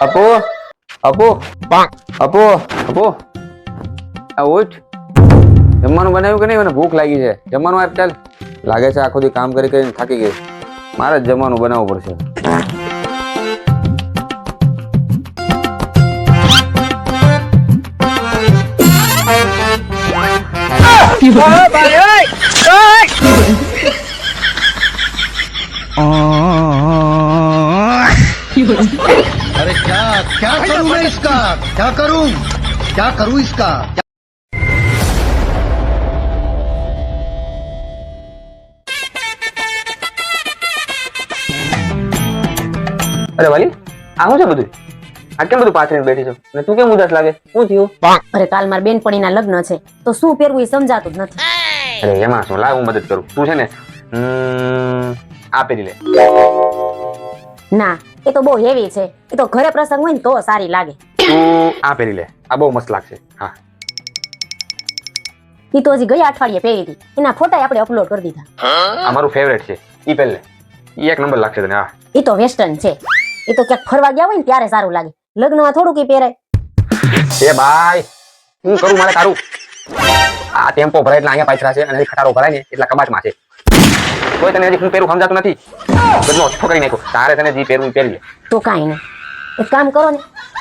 અપો અપો અપો અપો આ ઉઠ જમવાનું બનાવ્યું કે નહીં? મને ભૂખ લાગી છે. જમવાનું આપ ચાલ લાગે છે આખો દી કામ કરી કરીને થાકી ગઈ મારે જ જમવાનું બનાવવું પડશે. क्या क्या करूं मैं इसका क्या करूं क्या करूं इसका અરે વાલી આ શું છે બધું આ કેમ બધું પાથરીને બેઠી છો અને તું કેમ ઉદાસ લાગે શું થયું અરે કાલ મારા બેનપણીના લગ્ન છે તો શું પહેરવું એ સમજાતું જ નથી અરે એમાં શું લાવ હું મદદ કરું તું છે ને હમ, આ પહેરી લે ના એ તો બહુ હેવી છે. એ તો ઘરે પ્રસંગ હોય ને તો સારી લાગે. તું આ પહેરી લે. આ બહુ મસ્ત લાગશે. હા. ઈ તો હજી ગયા અઠવાડિયે પહેરી હતી એના ફોટા આપણે અપલોડ કરી દીધા. આ મારું ફેવરેટ છે. ઈ પહેરી લે. ઈ એક નંબર લાગશે તને હા. એ તો વેસ્ટર્ન છે. એ તો ક્યાંક ફરવા ગયા હોય ને ત્યારે સારું લાગે. લગ્નમાં થોડુંક ઈ પહેરાય. એ ભાઈ હું કરું મારે તારું? આ ટેમ્પો ભરાય એટલે અહીંયા પાછરા છે અને ખટારો ભરાય ને એટલા કબાટમાં છે. કોઈ તને હજી હું પહેરું સમજાતું નથી. બધું ઓછો કરી નાખ્યો તારે તને જે પહેરવું પહેરી તો કાંઈ નહીં. એક કામ કરો ને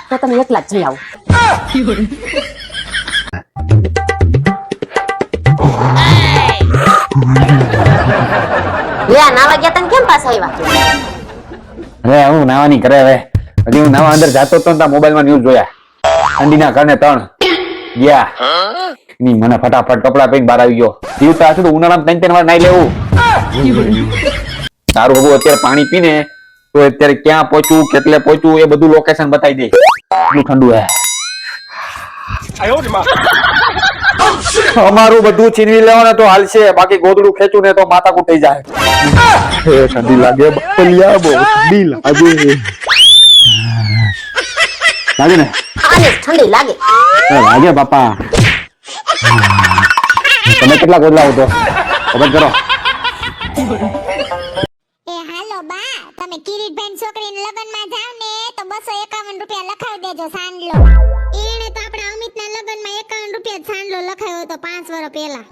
તો તમે એકલા જ જઈ આવો. લે નાવા ગયા તને કેમ પાછા આવ્યા અરે હું નાવાની કરે હવે. હજી હું નાવા અંદર જાતો તો ને મોબાઈલમાં ન્યૂઝ જોયા. ઠંડીના કારણે ત્રણ ગયા. ની મને ફટાફટ કપડા પહેરીને બહાર આવી ગયો. જીવતા હશે તો ઉનાળામાં ત્રણ ત્રણ વાર નાઈ લેવું. તારું હગું અત્યારે પાણી પીને તો અત્યારે ક્યાં પહોંચવું કેટલે પહોંચવું એ બધું લોકેશન બતાવી દે. એટલું ઠંડુ હે. અમારું બધું છીનવી લેવાને તો હાલશે બાકી ગોદડું ખેંચું ને તો માથા થઈ જાય. ઠંડી લાગે બલિયા બહુ ઠંડી લાગે. લાગે ને? ઠંડી લાગે. લાગે બાપા. તમે કેટલા ગોદલા તો ખબર કરો. એ હાલો બા તમે કિરીટભાઈ છોકરીને લગ્નમાં જાવ ને તો બસો એકાવન રૂપિયા લખાવી દેજો સાંડલો. એણે તો આપણા અમિતના લગ્નમાં એકાવન રૂપિયા સાંડલો લખાયો હતો 5 વર્ષ પહેલા.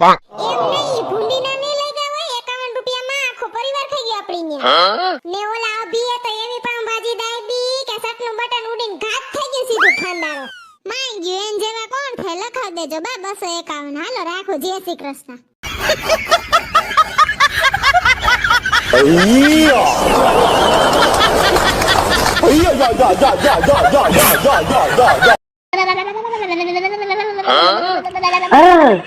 એમ નહીં ભૂંડીના નહીં લઈ ગયા હોય એકાવન રૂપિયામાં આખો પરિવાર થઈ ગયો આપણી ને ને ઓલા અભીએ તો એવી પાઉંભાજી દાયદી કે સટનું બટન ઉડીને ઘાત થઈ ગયું સીધું ખાનદારો. માંગ્યું એન જેવા કોણ થાય લખાવી દેજો બા બસો એકાવન. હાલો રાખો જય શ્રી કૃષ્ણ. અરે,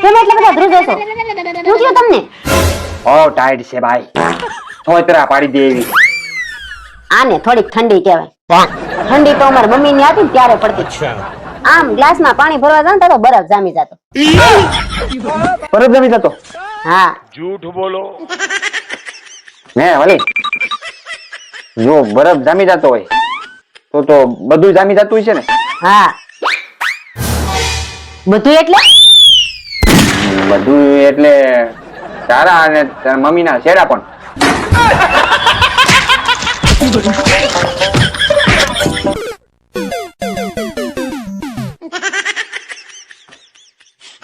કેમ બધા ધ્રુજો છો શું થયું તમને ઓ ટાઈટ છે ભાઈ થોતરા પાડી દે એવી આને થોડીક ઠંડી કહેવાય ઠંડી તો અમારી મમ્મી ની હતી ને ત્યારે પડતી આમ ગ્લાસમાં પાણી ભરવા જાવ ને તો બરફ જામી જતો. બરફ જામી જતો? હા. ને વલી જો બરફ જામી જતો હોય તો તો બધું જામી જતું હોય છે ને? હા. બધું એટલે? બધું એટલે તારા અને તારા મમ્મીના શેડા પણ.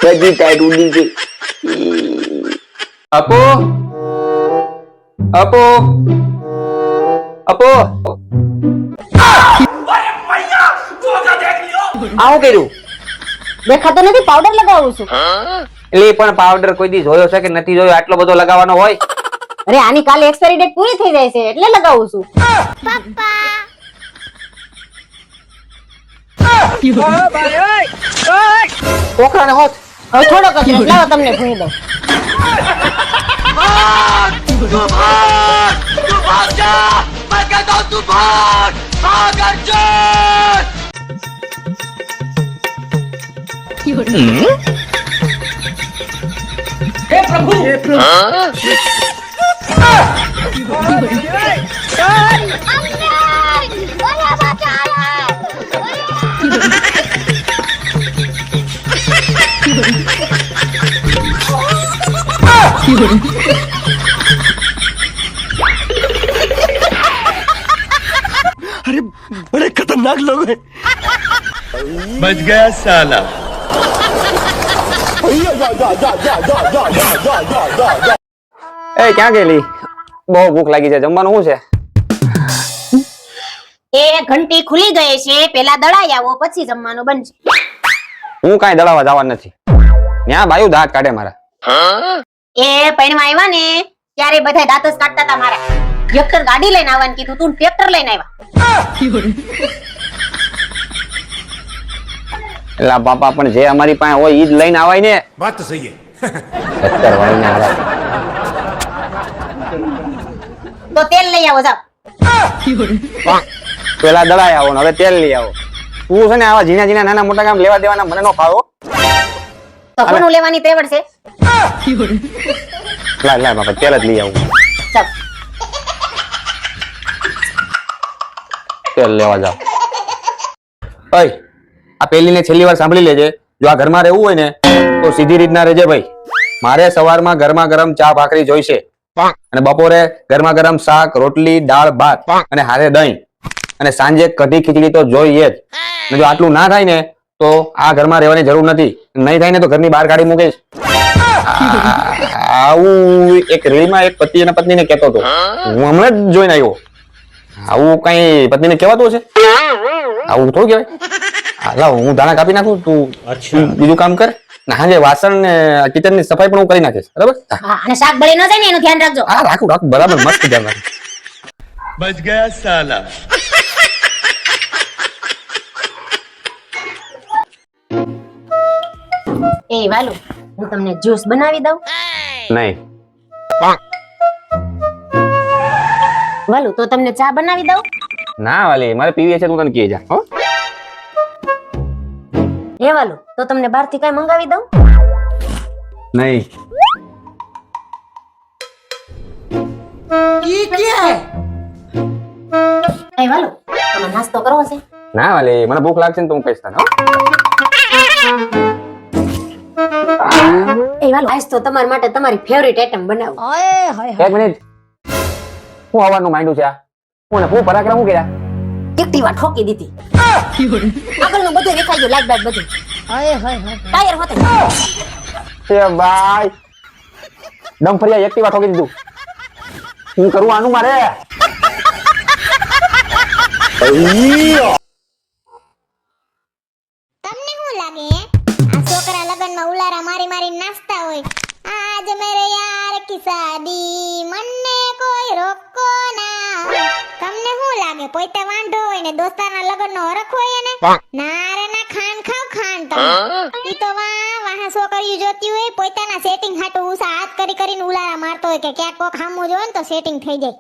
બધી ટાઈટ ઉડી ગઈ. અપો? અપો? અપો? આવું કર્યું? દેખાતો નથી પાવડર લગાવું છું. એટલે પણ પાવડર કોઈ દી જોયો છે કે નથી જોયો? આટલો બધો લગાવવાનો હોય? અરે આની કાલે એક્સપાયરી ડેટ પૂરી થઈ જાય છે એટલે લગાવું છું. છોકરાને હોત. હવે થોડોક જ. લાવો તમને ભૂલી દઉં. अरे बड़े खतरनाक खतरनाक लोग हैं बच गया साला એ ક્યાં ગયેલી બહુ ભૂખ લાગી છે જમવાનું શું છે એ ઘંટી ખુલી ગઈ છે પેલા દળાઈ આવો પછી જમવાનું બનશે હું કાંઈ દળાવા જવાનું નથી ત્યાં બાયું દાંત કાઢે મારા એ પૈણવા આવ્યા ને ત્યારે બધા દાંત કાઢતા હતા મારા. યક્કર ગાડી લઈને આવવાનું કીધું તું ટ્રેક્ટર લઈને આવ્યા. એલા બાપા પણ જે અમારી પાસે હોય ઈ લઈને આવાય ને. વાત તો સહી ટ્રેક્ટર વાળીને આવે. તો તેલ લઈ આવો જાવ પેલા દળાઈ આવો હવે તેલ લઈ આવો. તું છે ને આવા ઝીણા ઝીણા નાના મોટા કામ લેવા દેવાના મને નો ફાવો કોનું લેવાની તેવડ છે. લાય લાય બાપા તેલ જ લઈ આવું. ચાલ. તેલ લેવા જાવ ભાઈ આ પેલી ને છેલ્લી વાર સાંભળી લેજે. જો આ ઘરમાં રહેવું હોય ને તો સીધી રીતના રહેજે ભાઈ. મારે સવારમાં ગરમા ગરમ ચા ભાખરી જોઈશે. અને બપોરે ગરમા ગરમ શાક રોટલી દાળ ભાત અને હારે દહીં. અને સાંજે કઢી ખીચડી તો જોઈએ જ. જો આટલું ના થાય ને તો આ ઘરમાં રહેવાની જરૂર નથી. નહીં થાય ને તો ઘરની બહાર કાઢી મૂકે આવું એક રીલમાં એક પતિ અને પત્નીને કેતો હતો. હું હમણાં જ જોઈને આવ્યો. આવું કઈ પત્નીને કેવાતું છે આવું થોડું કેવાય લાવ હું દાણા કાપી નાખું તું બીજું કામ કર. ના જે વાસણ ને કિચનની સફાઈ પણ હું કરી નાખીશ. બરાબર? અને શાક બળી ન જાય ને એનું ધ્યાન રાખજો. હા રાખું રાખું. બરાબર મસ્ત ધ્યાન રાખું. બચ ગયા સાલા. એ વાલુ હું તમને જ્યુસ બનાવી દઉં. નહીં. વાલુ તો તમને ચા બનાવી દઉં? ના વાલી મારે પીવી છે તું તને કહી જા હો. એ વાલુ તો તમને બહારથી કઈ મંગાવી દઉં? નહીં. એ વાલુ તમે નાસ્તો કરવો છે ના વાલી મને ભૂખ લાગશે ને તો હું કહીશ તને હો? એ વાલો આજ તો તમારા માટે તમારી ફેવરિટ આઈટમ બનાવું. એક મિનિટ. હું આવવાનું માંડ્યું છે આ? હું ને હું પરાક્રમ હું કર્યા? એક્ટિવા ઠોકી દીધી. આગળનું બધું દેખાઈ ગયું લાઈટ બાઈટ બધું. ટાયર હોતે. એ ભાઈ. દમ ફરિયા એક્ટિવા ઠોકી દીધું. હું કરું આનું મારે? તમને શું લાગે? આ છોકરા લગનમાં ઉલારા મારી મારી નાચતા હોય. આજ મેરે યાર કી સાદી મને કોઈ રોકો ના. તમને શું લાગે પોતે વાંઢો હોય ને દોસ્તારના લગનનો હરખ હોય ને ના રે ના ખાન ખાવ ખાન તમે. ઈ તો વાહ વાહ છોકરીઓ જોતી હોય પોતાના સેટિંગ હાટુ ઉસા હાથ કરી કરીને ઉલારા મારતો હોય કે ક્યાંક કોક હામું જોવે ને તો સેટિંગ થઈ જાય.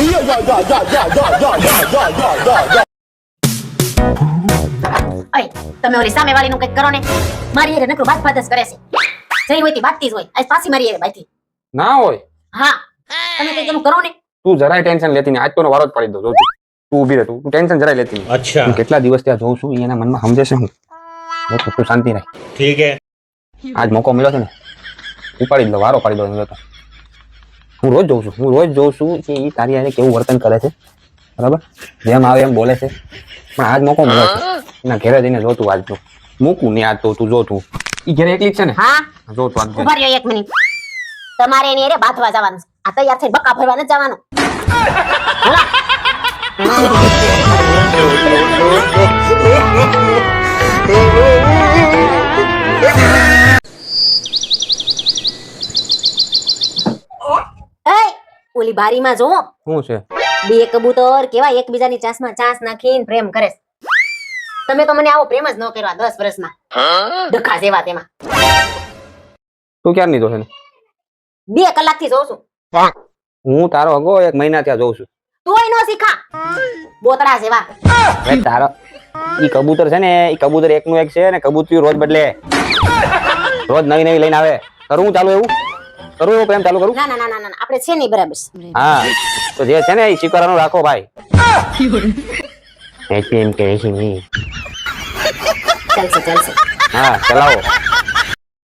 呀呀呀呀呀呀呀呀呀呀！અય તમે ઓલી સામે વાળીનું કંઈક કરો ને. મારી હેરે નકરું વાત ફાતસ કરે છે. જઈ હોય તે વાતતી હોય. આજ પાછી મારી હેરે બાઈતી ના હોય. હા. તમે કંઈક કરો ને. તું જરાય ટેન્શન લેતી ને આજ તો વારો જ પડી દો જો તું ઊભી રહે તું ટેન્શન જરાય લેતી અચ્છા. કેટલા દિવસ ત્યાં જોઉં છું એના મનમાં સમજેશે હું બસ તું શાંતિ રહે ઠીક હે. આજ મોકો મળ્યો છે ને ઉપાડી દો વારો પાડી દો તો હું રોજ જોઉં છું હું રોજ જોઉં છું કે એ તારી એને કેવું વર્તન કરે છે બરાબર જેમ આવે એમ બોલે છે પણ આજ મોકો મળે છે એના ઘેરે જઈને જોતું આજ તો મૂકું ને આજ તો તું જોતું ઈ ઘેરે એકલી છે ને હા જોતું આજ ઊભા રહ્યો એક મિનિટ તમારે એની હારે બાથવા જવાનું આ તૈયાર થઈને બકા ફરવા નથી જવાનું એય, ઓલી બારીમાં જો શું છે? બે કબૂતર કેવા એકબીજાની ચાસમાં ચાસ નાખીને પ્રેમ કરે તમે તો મને આવો પ્રેમ જ ન કર્યો આ દસ વર્ષમાં. ડખા જેવા તેમાં. તું ક્યાં નીધો છે બે કલાકથી જોઉં છું. હું તારો અગો એક મહિના ત્યાં જોઉં છું. તોય નો શીખા. બોતડા જેવા. તારો ઈ કબૂતર છે ને ઈ કબૂતર એકનું એક છે ને કબૂતરી રોજ બદલે. રોજ નવી નવી લઈને આવે. કરું ચાલુ એવું? કરું પ્રેમ ચાલુ કરું? ના ના ના ના આપણે છે નહીં બરાબર. હા તો જે છે ને એ સ્વીકારવાનું રાખો ભાઈ. એમ કે છે ચાલશે ચાલશે. હા ચલાવો.